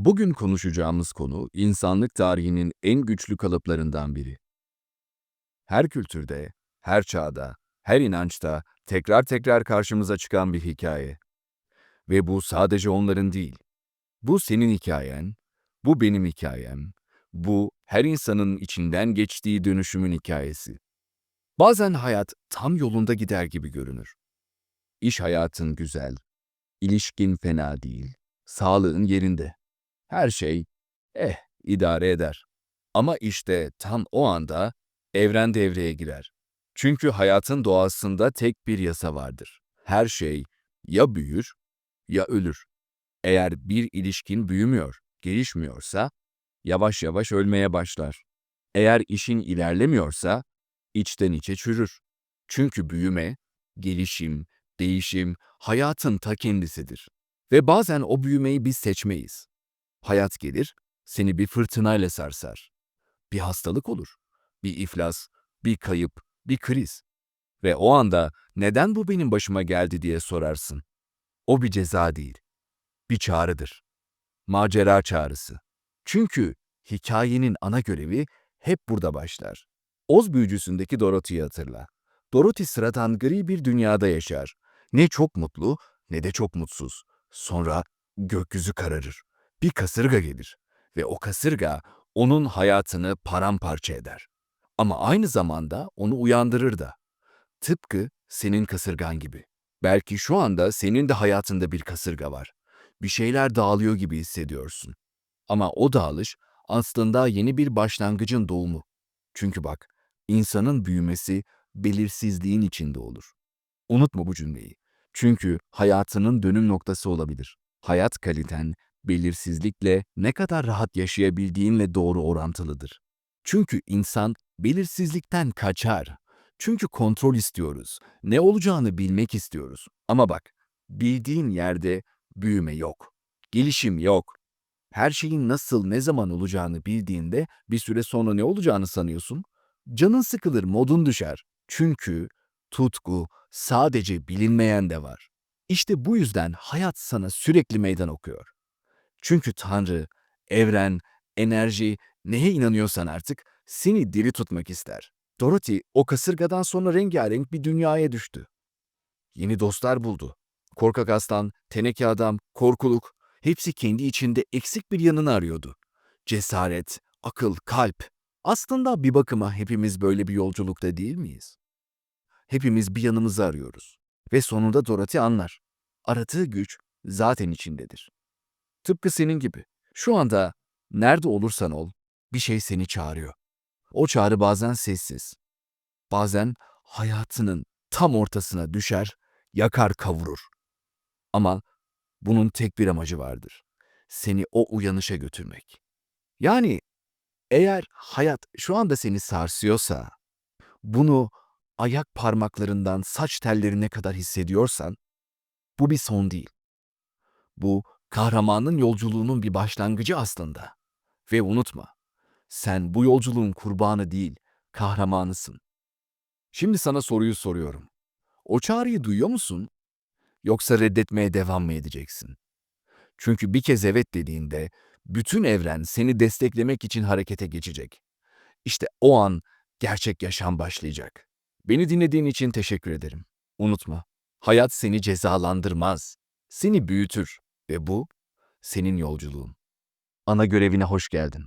Bugün konuşacağımız konu insanlık tarihinin en güçlü kalıplarından biri. Her kültürde, her çağda, her inançta tekrar tekrar karşımıza çıkan bir hikaye. Ve bu sadece onların değil. Bu senin hikayen, bu benim hikayem, bu her insanın içinden geçtiği dönüşümün hikayesi. Bazen hayat tam yolunda gider gibi görünür. İş hayatın güzel, ilişkin fena değil, sağlığın yerinde. Her şey, eh, idare eder. Ama işte tam o anda evren devreye girer. Çünkü hayatın doğasında tek bir yasa vardır. Her şey ya büyür ya ölür. Eğer bir ilişkin büyümüyor, gelişmiyorsa yavaş yavaş ölmeye başlar. Eğer işin ilerlemiyorsa içten içe çürür. Çünkü büyüme, gelişim, değişim hayatın ta kendisidir. Ve bazen o büyümeyi biz seçmeyiz. Hayat gelir, seni bir fırtınayla sarsar. Bir hastalık olur, bir iflas, bir kayıp, bir kriz. Ve o anda neden bu benim başıma geldi diye sorarsın. O bir ceza değil, bir çağrıdır. Macera çağrısı. Çünkü hikayenin ana görevi hep burada başlar. Oz büyücüsündeki Dorothy'yi hatırla. Dorothy sıradan gri bir dünyada yaşar. Ne çok mutlu ne de çok mutsuz. Sonra gökyüzü kararır. Bir kasırga gelir ve o kasırga onun hayatını paramparça eder. Ama aynı zamanda onu uyandırır da. Tıpkı senin kasırgan gibi. Belki şu anda senin de hayatında bir kasırga var. Bir şeyler dağılıyor gibi hissediyorsun. Ama o dağılış aslında yeni bir başlangıcın doğumu. Çünkü bak, insanın büyümesi belirsizliğin içinde olur. Unutma bu cümleyi. Çünkü hayatının dönüm noktası olabilir. Hayat kaliten, belirsizlikle ne kadar rahat yaşayabildiğinle doğru orantılıdır. Çünkü insan belirsizlikten kaçar. Çünkü kontrol istiyoruz. Ne olacağını bilmek istiyoruz. Ama bak, bildiğin yerde büyüme yok. Gelişim yok. Her şeyin nasıl, ne zaman olacağını bildiğinde bir süre sonra ne olacağını sanıyorsun? Canın sıkılır, modun düşer. Çünkü tutku sadece bilinmeyen de var. İşte bu yüzden hayat sana sürekli meydan okuyor. Çünkü Tanrı, evren, enerji, neye inanıyorsan artık seni diri tutmak ister. Dorothy o kasırgadan sonra rengarenk bir dünyaya düştü. Yeni dostlar buldu. Korkak aslan, teneke adam, korkuluk hepsi kendi içinde eksik bir yanını arıyordu. Cesaret, akıl, kalp. Aslında bir bakıma hepimiz böyle bir yolculukta değil miyiz? Hepimiz bir yanımızı arıyoruz. Ve sonunda Dorothy anlar. Aradığı güç zaten içindedir. Tıpkı senin gibi. Şu anda nerede olursan ol, bir şey seni çağırıyor. O çağrı bazen sessiz. Bazen hayatının tam ortasına düşer, yakar kavurur. Ama bunun tek bir amacı vardır. Seni o uyanışa götürmek. Yani eğer hayat şu anda seni sarsıyorsa, bunu ayak parmaklarından saç tellerine kadar hissediyorsan, bu bir son değil. Bu kahramanın yolculuğunun bir başlangıcı aslında. Ve unutma, sen bu yolculuğun kurbanı değil, kahramanısın. Şimdi sana soruyu soruyorum. O çağrıyı duyuyor musun? Yoksa reddetmeye devam mı edeceksin? Çünkü bir kez evet dediğinde bütün evren seni desteklemek için harekete geçecek. İşte o an gerçek yaşam başlayacak. Beni dinlediğin için teşekkür ederim. Unutma, hayat seni cezalandırmaz, seni büyütür ve bu senin yolculuğun. Ana görevine hoş geldin.